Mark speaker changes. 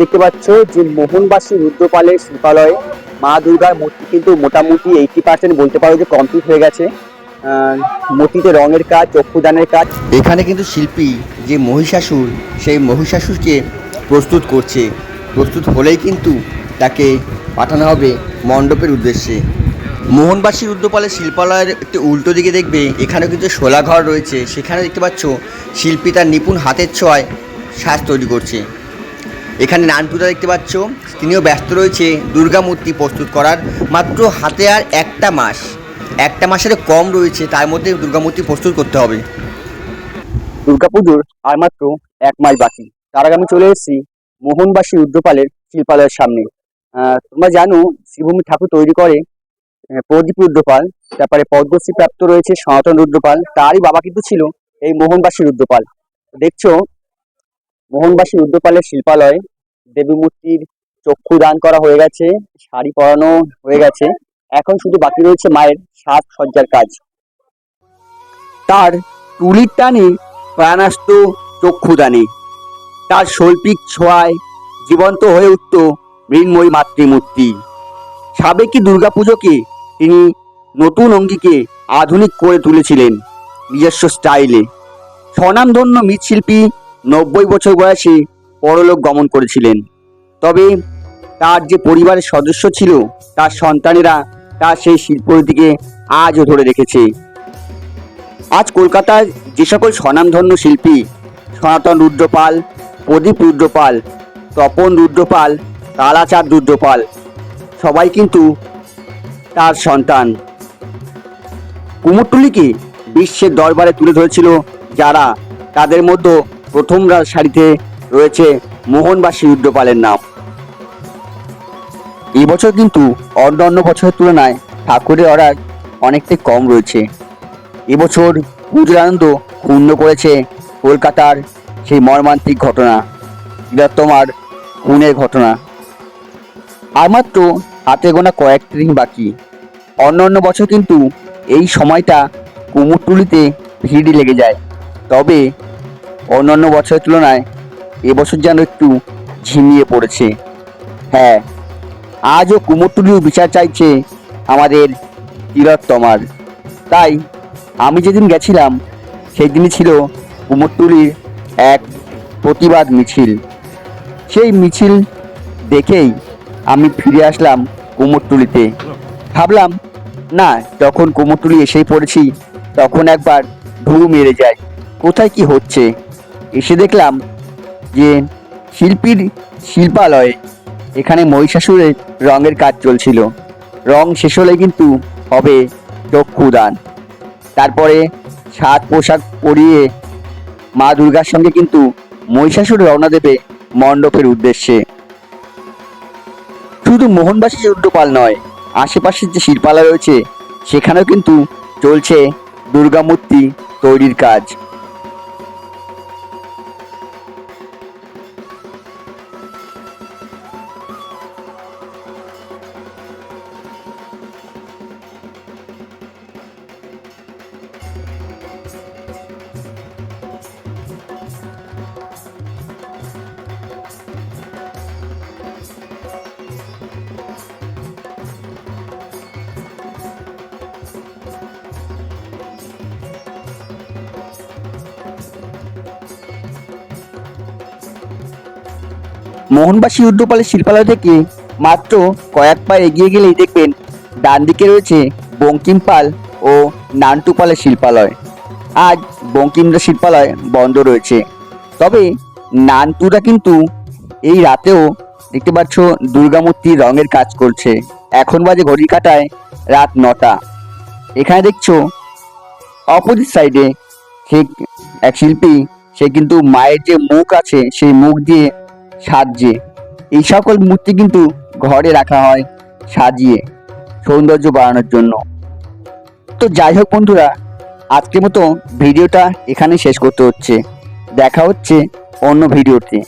Speaker 1: দেখতে পাচ্ছ যে মোহনবাসী রুদ্রপালের শিল্পালয়ে মা দুর্গার মূর্তি কিন্তু মোটামুটি এইটি পার্সেন্ট বলতে পারো যে কমপ্লিট হয়ে গেছে। মূর্তিতে রঙের কাজ, চক্ষুদানের কাজ।
Speaker 2: এখানে কিন্তু শিল্পী যে মহিষাসুর, সেই মহিষাসুরকে প্রস্তুত করছে। প্রস্তুত হলেই কিন্তু তাকে পাঠানো হবে মণ্ডপের উদ্দেশ্যে। মোহনবাসী রুদ্রপালের শিল্পালয়ের একটি উল্টো দিকে দেখবে, এখানেও কিন্তু শোলাঘর রয়েছে। সেখানে দেখতে পাচ্ছ, শিল্পী তার নিপুণ হাতের ছোঁয়ায় সাজ তৈরি করছে। এখানে নানটুদা দেখতে পাচ্ছ। তিনিও ব্যস্ত রয়েছে, দুর্গা মূর্তি প্রস্তুত করার। মাত্র হাতে আর একটা মাস। একটা মাসের কম রয়েছে, তার মধ্যে দুর্গা মূর্তি প্রস্তুত করতে হবে।
Speaker 1: দুর্গাপুজোর আর মাত্র এক মাস বাকি। তার আগে আমি চলে এসেছি মোহনবাসী রুদ্রপালের শিল্পালয়ের সামনে। তোমরা জানো শ্রীভূমি ঠাকুর তৈরি করে প্রদীপ রুদ্রপাল, তারপরে পদ্মশ্রী প্রাপ্ত রয়েছে সনাতন রুদ্রপাল। তারই বাবা কিন্তু ছিল এই মোহনবাসী রুদ্রপাল। দেখছ মোহনবাসী রুদ্রপালের শিল্পালয়। দেবী মূর্তির চক্ষু দান করা হয়ে গেছে, শাড়ি পরানো হয়ে গেছে। এখন শুধু বাকি রয়েছে মায়ের সাজ সজ্জার কাজ। তার তুলির টানে প্রাণাস্ত চক্ষুদানে তার শৈল্পিক ছোঁয়ায় জীবন্ত হয়ে উঠত মৃন্ময়ী মাতৃমূর্তি। সাবেকি দুর্গাপুজোকে তিনি নতুন অঙ্গিকে আধুনিক করে তুলেছিলেন নিজস্ব স্টাইলে। স্বনামধন্য মৃৎশিল্পী নব্বই বছর বয়সে পরলোক গমন করেছিলেন। তবে তার যে পরিবারের সদস্য ছিল, তার সন্তানেরা তার সেই শিল্পটিকে আজও ধরে রেখেছে। আজ কলকাতার যে সকল স্বনামধন্য শিল্পী, সনাতন রুদ্রপাল, প্রদীপ রুদ্রপাল, তপন রুদ্রপাল, তালাচাঁদ রুদ্রপাল, সবাই কিন্তু তার সন্তান। কুমোরটুলিকে বিশ্বের দরবারে তুলে ধরেছিল যারা, তাদের মধ্যে প্রথম সারিতে রয়েছে মোহনবাসী রুদ্রপালের নাম। এই বছর কিন্তু অন্য অন্য বছরের তুলনায় ঠাকুরের অর্ডার অনেকটাই কম রয়েছে। এবছর পুজোর আনন্দ ক্ষুণ্ণ করেছে কলকাতার সেই মর্মান্তিক ঘটনা, বৃহত্তমার খুনের ঘটনা। আর মাত্র হাতে গোনা কয়েকটি দিন বাকি। অন্য অন্য বছর কিন্তু এই সময়টা কুমোরটুলিতে ভিড় লেগে যায়। তবে অন্যান্য বছরের তুলনায় এবছর যেন একটু ঝিমিয়ে পড়েছে। হ্যাঁ আজও কুমোরটুলিও বিচার চাইছে আমাদের তিলোত্তমার। তাই আমি যেদিন গেছিলাম সেই দিনই ছিল কুমোরটুলির এক প্রতিবাদ মিছিল। সেই মিছিল দেখেই আমি ফিরে আসলাম কুমোরটুলিতে। ভাবলাম, না, যখন কুমোরটুলি এসেই পড়েছি, তখন একবার ঢু মেরে যায় কোথায় কি হচ্ছে? এসে দেখলাম যে শিল্পীর শিল্পালয়ে এখানে মহিষাসুরের রঙের কাজ চলছিল। রং শেষ হলে কিন্তু হবে চক্ষুদান তারপরে সাত পোশাক পরিয়ে মা দুর্গার সঙ্গে কিন্তু মহিষাসুর রওনা দেবে মণ্ডপের উদ্দেশ্যে। শুধু মোহনবাসী রুদ্রপাল নয়, আশেপাশের যে শিল্পালয় রয়েছে, সেখানেও কিন্তু চলছে দুর্গামূর্তি তৈরির কাজ। মোহনবাসী রুদ্রপালের শিল্পালয় থেকে মাত্র কয়েক পা এগিয়ে গেলেই দেখবেন ডান দিকে রয়েছে বঙ্কিমপাল ও নান্টুপালের শিল্পালয়। আজ বঙ্কিমদা শিল্পালয় বন্ধ রয়েছে। তবে নানটুরা কিন্তু এই রাতেও দেখতে পাচ্ছ দুর্গামূর্তির রঙের কাজ করছে। এখন বাজে ঘড়ি কাটায় রাত নটা। এখানে দেখছ অপোজিট সাইডে সে এক শিল্পী, সে কিন্তু মায়ের যে মুখ আছে, সেই মুখ দিয়ে সাজছে এই সকল মূর্তি কিন্তু ঘরে রাখা হয় সাজিয়ে সৌন্দর্য বাড়ানোর জন্য। তো যাই হোক বন্ধুরা, আজকের মতো ভিডিওটা এখানে শেষ করতে হচ্ছে। দেখা হচ্ছে অন্য ভিডিওতে।